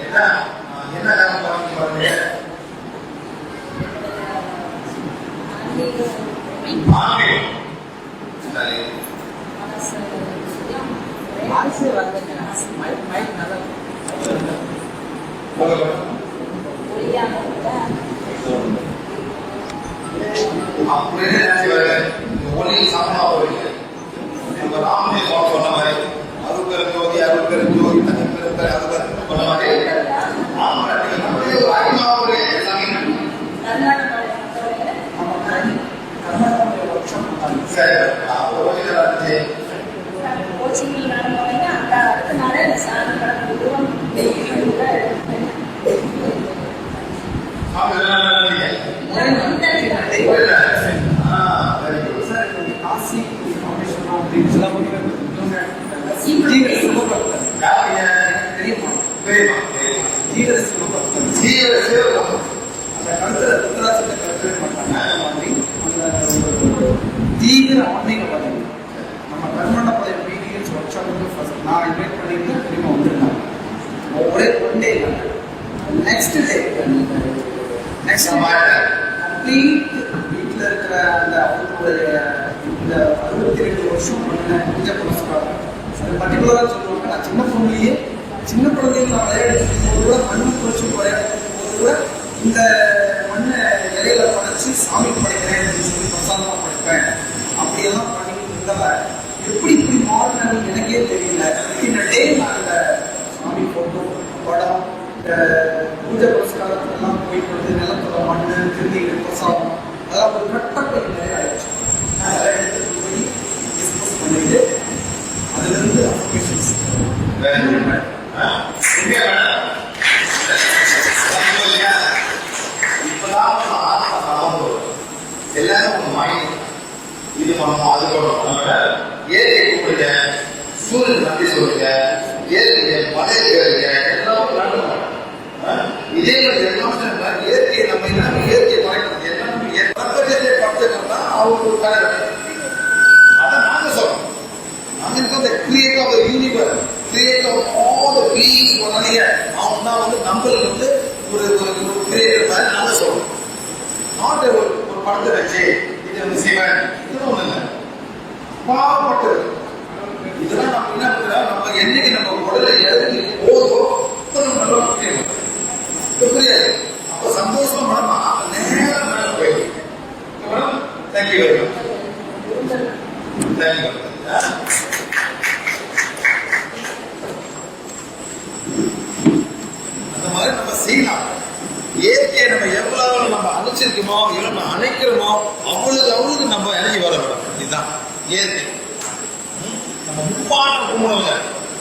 என்ன ஆ, என்ன காரணம் பாருங்க அப்படியே ஒளி சொன்ன மாதிரி அருக்கர ஜோதி அருக்கர ஜோதி தனிப்பெருக்கர அருக்கர சொன்ன மாதிரி ஆமா நீங்க நம்மளே ஒரு ஆத்மா ஒரு சாமி சரி அப்போ தீவிர ஆன்மீகவாதி நம்ம கர்மண்ட பழைய பிடிஎஸ் ஒர்க் ஷாப்புக்கு ஃபர்ஸ்ட் நான் இன்வைட் பண்ணிட்டு திரும்ப வந்திருந்தாங்க ஒரே one day next day next complete வீட்டில் இருக்கிற அந்த அவங்களுடைய இந்த அறுபத்தி ரெண்டு வருஷம் பண்ண பூஜை புரஸ்காரம். அது பர்டிகுலராக சொல்லுவாங்க நான் சின்ன பொண்ணுலேயே சின்ன குழந்தைங்க நான் விளையாடும் போது கூட மண்ணு குறைச்சி விளையாடும் போது கூட இந்த மண்ணை இலையில படைச்சு சாமி படைக்கிறேன் அப்படின்னு சொல்லி பிரசாதமாக படைப்பேன் அப்படியெல்லாம் பண்ணிட்டு எப்படி இப்படி மாறினு எனக்கே தெரியல. இந்த டே நான் இந்த சாமி போட்டோ படம் இந்த பூஜை புரஸ்காரத்துல எல்லாம் போயிட்டு வந்து நிலத்தோட மண்ணு திருநீர் பிரசாதம் அதெல்லாம் ஒரு கட்டப்பை நிறைய ஆயிடுச்சு. அதெல்லாம் எடுத்துட்டு போய் டிஸ்கஸ் பண்ணிட்டு அதுல இருந்து அப்ளிகேஷன்ஸ் Very good. ஆ, எங்க வேணாம்? சந்தோஷம் இல்லையா? இப்பதான் உங்க ஆத்மா சாப்பிட்டு வரும். எல்லாரும் உங்க mind. இது பண்ணணும் அது பண்ணணும் அதனால இயற்கை கூப்பிடுங்க சூரியன் நம்பி சொல்லுங்க இயற்கையை மழை கேளுங்க எல்லாம் நடக்கும் ஆ? இதே மாதிரி எல்லாம் சொன்னா, இயற்கையை நம்ம என்ன இயற்கையை படைக்கணும் என்ன பிரபஞ்சத்தை படைச்சோம்னா அவங்க ஒரு கலை அதான் நாங்க சொல்றோம் நாங்க இருக்க the creator of the universe creator of all the beings உடனே அவன் தான் வந்து நம்மளுக்கு வந்து ஒரு ஒரு ஒரு கிரியேட்டர் மாதிரி நாங்க சொல்றோம் நாட் ஒரு ஒரு படத்தை வச்சு இது வந்து சிவன் இதெல்லாம் ஒண்ணு இல்லை பாவப்பட்டது இதெல்லாம் நம்ம என்ன பண்றோம் நம்ம என்னைக்கு நம்ம உடலை இறங்கி போதோ அப்ப நம்ம நல்லா முக்கியம் இப்ப புரியாது அப்ப சந்தோஷமா மேடம் நேரம் மேல போயிடும் madam thank you very much thank you அந்த சீனா. இயற்கையை நம்ம எவ்வளவு நம்ம அணைச்சிருக்கோமோ எவ்வளவு நம்ம அணைக்கிறோமோ அவ்வளவு அவ்வளவு நம்ம இறங்கி வர வேணும் இதுதான் இயற்கை. நம்ம முப்பாட்டம் கும்பிடுவாங்க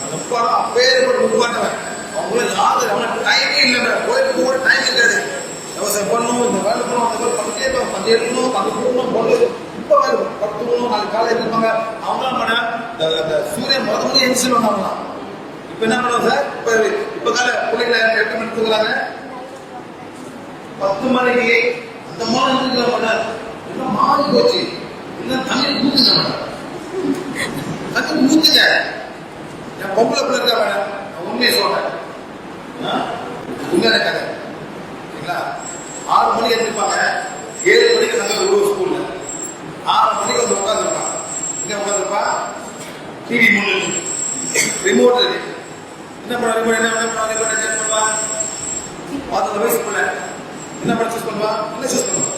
அந்த அப்பேற்பட்ட முப்பாட்டவன் அவங்களும் யாரு அவனுக்கு டைமே இல்லை கோயிலுக்கு கூட டைம் இருக்காது. விவசாயம் பண்ணணும் இந்த வேலை பண்ணணும் அந்த வேலை பண்ணிட்டே இருப்பாங்க. பஞ்சு எடுக்கணும் தங்க போடணும் பொண்ணு ரொம்ப வேலை பத்து மணி நாலு காலை இருப்பாங்க அவங்க பண்ண இந்த சூரியன் முத முதல்ல எரிச்சிருவாங்க அவங்களாம். இப்ப என்ன பண்ணுவோம் சார்? இப்ப இப்ப கால பத்து மணிக்கு அந்த மாதிரி என்ன மாறி போச்சு. இன்னும் தண்ணி ஊத்துங்க மேடம். ஊத்துங்க. என் பொம்பளை பிள்ளை இருக்கா மேடம்? நான் உண்மையை சொல்றேன். உண்மையான கதை. சரிங்களா? ஆறு மணிக்கு எழுந்திருப்பாங்க. ஏழு மணிக்கு நாங்கள் ஒரு ஸ்கூல்ல ஆறு மணிக்கு வந்து உட்காந்துருப்பான் இங்க உட்காந்துருப்பா டிவி முன்னு ரிமோட் இருக்கு. என்ன பண்ண ரிமோட் என்ன பண்ண ரிமோட் என்ன பண்ணுவா பதினொரு வயசு பிள்ளை என்ன பண்ண சூஸ் பண்ணுவா? என்ன சூஸ் பண்ணுவா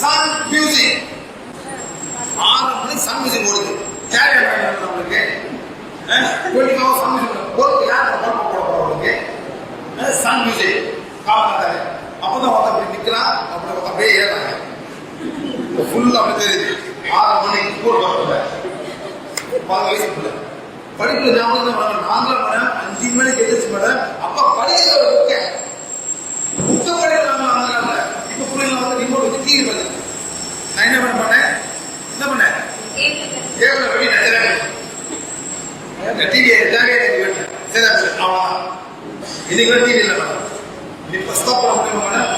சன் மியூசிக் ஆறு மணிக்கு சன் மியூசிக் ஓடுது கேரியர் நம்மளுக்கு டுவெண்ட்டி ஹவர்ஸ் சாங் மியூசிக் ஒரு யார் பரப்ப போட போறவங்களுக்கு சாங் மியூசிக் காலத்தாரு அப்பதான் ஒருத்த அப்படி நிக்கிறான் அப்படி ஒருத்த அப்படியே ஏறாங்க ஃபுல்லா அப்படி தெரியுது ஆறு மணிக்கு ஸ்கூல் போறதுல பதினஞ்சு வயசு பிள்ளை படிப்புல ஞாபகம் தான் வரணும் நாங்களும் மேடம் அஞ்சு மணிக்கு எதிர்த்து மேடம் அப்பா படிக்கிற ஒரு புக்கை புக்கை படிக்கிறாங்க அதனால இப்ப பிள்ளைங்க வந்து ரிமோட் வச்சு டிவி பார்த்து நான் என்ன பண்ண பண்ணேன் என்ன பண்ணேன் கேபிள் வெளியே நடிக்கிறாங்க இந்த டிவி எல்லாமே எனக்கு வீட்டில் சரி அவ்வளோதான் இன்னைக்கு கூட டிவி இல்லை மேடம். இப்போ ஸ்டாப் பண்ண? முடியுமா மேடம்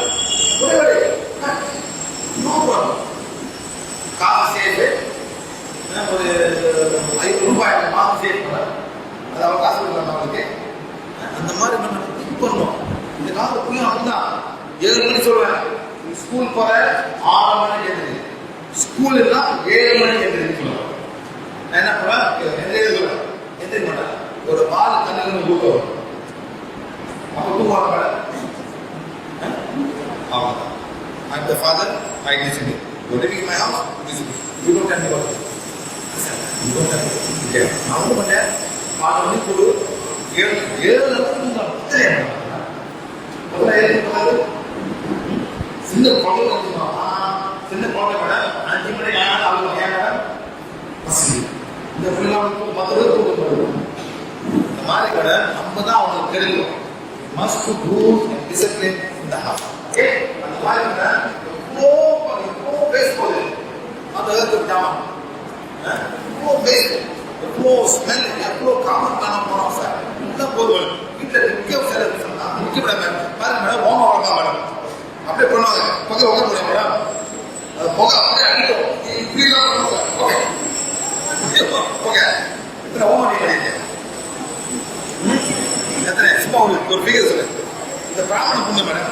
நோ ப்ராப்ளம் காசு சேஃபு. ஒரு ஐநூறு ரூபாய் மாதம் சேஃப் பண்ண அதாவது காசு கொடுக்கலாம் அவனுக்கு அந்த மாதிரி நம்ம திங்க் பண்ணணும். இந்த காசு புரியும் அதுதான் ஏழு மணி சொல்லுவேன் ஸ்கூல் போற ஆறு மணிக்கு எழுதுது ஸ்கூல் எல்லாம் ஏழு மணிக்கு எழுதுன்னு சொல்லுவேன் என்ன பண்ணுவேன்? எந்த சொல்லுவேன். எந்திரிக்க மாட்டேன். ஒரு பால் கண்ணில் தூக்கம் வரும் அப்போ தூக்கம் மேடம் அவ்வளோதான் I'm the father, I listen to You're living in my house, listen to You don't tell me what to do. Listen, You don't tell me what to do. நான் வந்து பண்ணேன் ஏழு ஏழு சின்ன குழந்தை சின்ன குழந்தை கூட. அஞ்சு மணி அவங்க இந்த பிள்ளைங்களுக்கு தூக்கம் இந்த மாதிரி கடை நம்ம தான் அவங்களுக்கு தெரியும். மஸ்ட் ரூல் அண்ட் டிசிப்ளின் இந்த ஹவுஸ் ஓகே அந்த மாதிரி கடை எவ்வளோ எவ்வளோ போகுது அந்த இடத்துக்கு ஜாமான் எவ்வளோ பேசு எவ்வளோ ஸ்மெல் எவ்வளோ காமன் காணாம போனோம் சார் இந்த போதும் வீட்டில் நிற்க சில சொன்னா நிற்க மேடம் பாருங்க மேடம் ஓம வளர்க்கலாம் மேடம் அப்படியே பண்ணுவாங்க புகை உட்கார முடியும் மேடம் அது புகை அப்படியே அடிக்கும் இப்படிலாம் பண்ணுவாங்க ஓகே ஓகே இத்தனை ஓம நீ கிடையாது எத்தனை சும்மா ஒரு ஒரு ஃபிகர் சொல்லு. இந்த பிராமண பொண்ணு மேடம்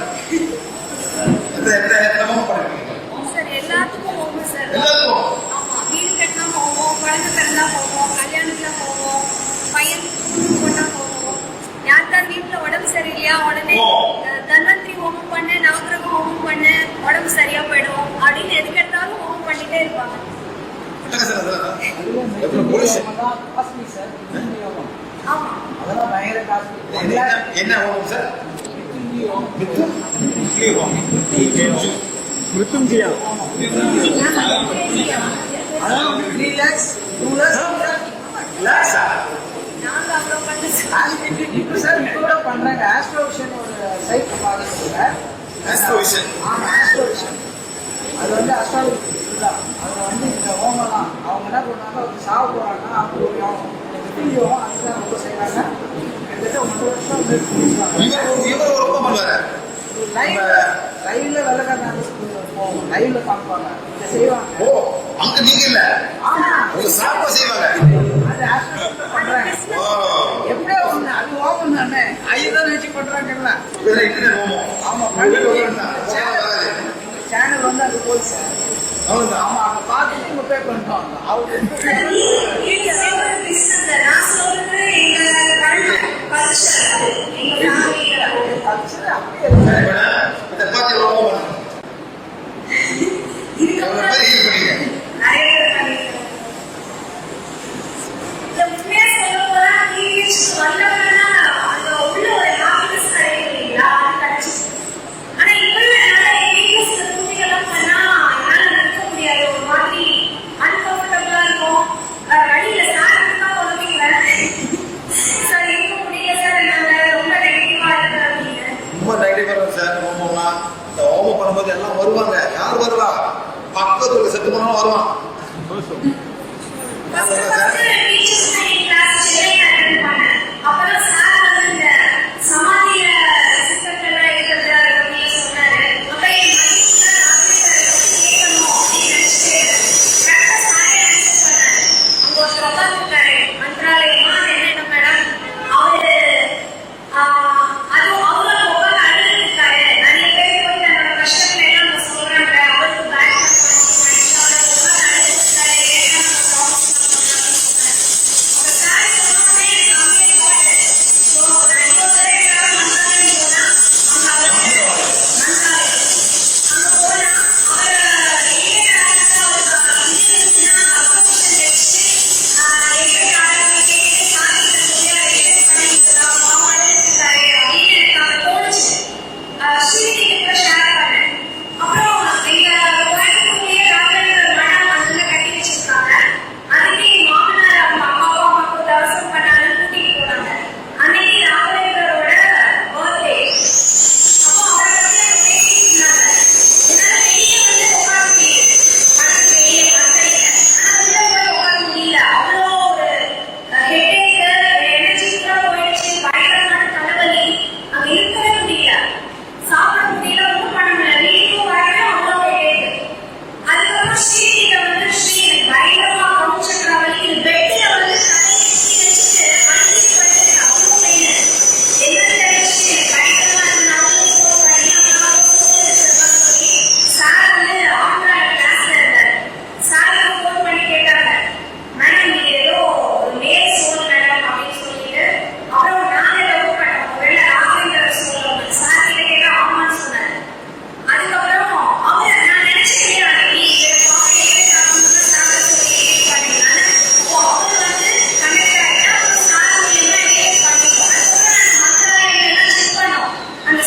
ஓமம் பண்ணிருக்கீங்க சார் எல்லாத்துக்கும் போகும் சார். எல்லாத்துக்கும். ஆமா வீடு கட்டினா போவோம் குழந்தை பிறந்தா போவோம் கல்யாணத்துல போவோம் பையன் போட்டா போவோம் யாருக்கார் வீட்டுல உடம்பு சரியில்லையா உடனே தன்வந்திரி ஹோமம் பண்ணு நவகிரக ஹோமம் பண்ணு உடம்பு சரியா போயிடும். அப்படின்னு எதுக்கு எடுத்தாலும் ஹோமம் பண்ணிட்டே இருப்பாங்க. ஆமா என்ன சார்? ஓமம் அதான் த்ரீ லேக்ஸ் டூ லேக்ஸ் லேக்ஸா இப்போ சார் இப்போ கூட பண்றாங்க. ஆஸ்ட்ரோவிஷன் ஒரு சைட் பார்க்குறதுல ஆஸ்ட்ரோவிஷன் ஆமா ஆஸ்ட்ரோவிஷன் அது வந்து அஸ்ட்ராலஜி ஃபுல்லாக அதில் வந்து இந்த ஹோமம்லாம். அவங்க என்ன பண்ணுறாங்க அவங்க சாவ போகிறாங்கன்னா அவங்க வருஷம் இவர் ரொம்ப பண்ணுவாரு லைவ்ல லைவ்ல போவோம் லைவ்ல செய்வாங்க ஓ அங்க நீங்க இல்ல உங்க சாப்பா செய்வாங்க அது பண்றாங்க எப்படியோ ஒண்ணு அது ஓபன் தானே ஐதான் வச்சு பண்றாங்கல்ல ஆமா சேனல் வந்து அது போச்சு சார். அவ்வளவுதான் ஆமா அவங்க பார்த்துட்டு பே பண்ணிட்டோம் அவங்க நீங்க சொல்றது business சார். நான் சொல்றது எங்க கல்ச்சர் எங்க ஃபேமிலியில கல்ச்சர் அப்படியே இருக்கு. இதை பார்த்து ஓமம் பண்ணுங்க இதுக்கு எவ்வளவு பேர் ஈடு பண்ணீங்க நிறைய பேர் பண்ணிருக்காங்க. இந்த உண்மையா சொல்லப் போனா TVS வந்தவங்கன்னா அங்க உள்ள ஒரு happiness கிடைக்கும் இல்லைங்களா? அது கிடைச்சிச்சு. ஆனா இப்பவே என்னால TVS ல பூஜைகள்லாம் பண்ணா என்னால நிற்க முடியாது. ஒரு மாதிரி uncomfortable ஆ இருக்கும். அஹ் வழியில சாப்பிட்டுதான் குழம்பிக்குவேன். சார் இருக்க முடியல சார் என்னால ரொம்ப நெகட்டிவா இருக்கு அப்படின்னு ரொம்ப நெகட்டிவ் வரும் சார் ஓமம்னா இந்த போது எல்லாம் வருவாங்க. யார் வருவா? பக்கத்துல செத்து போனாலும் வருவான்.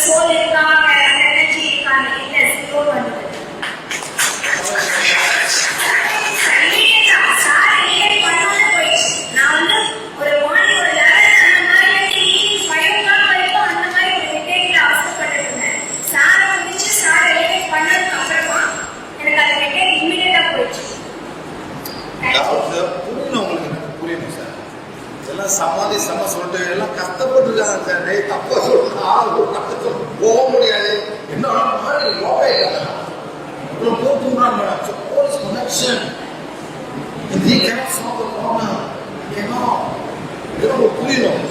சோல் இருக்காங்க எனர்ஜி இருக்காங்க இல்ல ஜீரோ பண்ணுது பண்ணதுக்கு அப்புறமா எனக்கு அந்த மெட்டீரியல் இம்மிடியட்டா போயிடுச்சு புரியணும் எல்லாம் சமாதி சம சொல்லிட்டு எல்லாம் கஷ்டப்பட்டுருக்காங்க சார். டே தப்ப சொல்லுங்க போக முடியாது. என்ன மாதிரி யோகா இருக்காங்க அப்புறம் போட்டுறாங்க madam police connection He cannot solve the problem. புரியணும்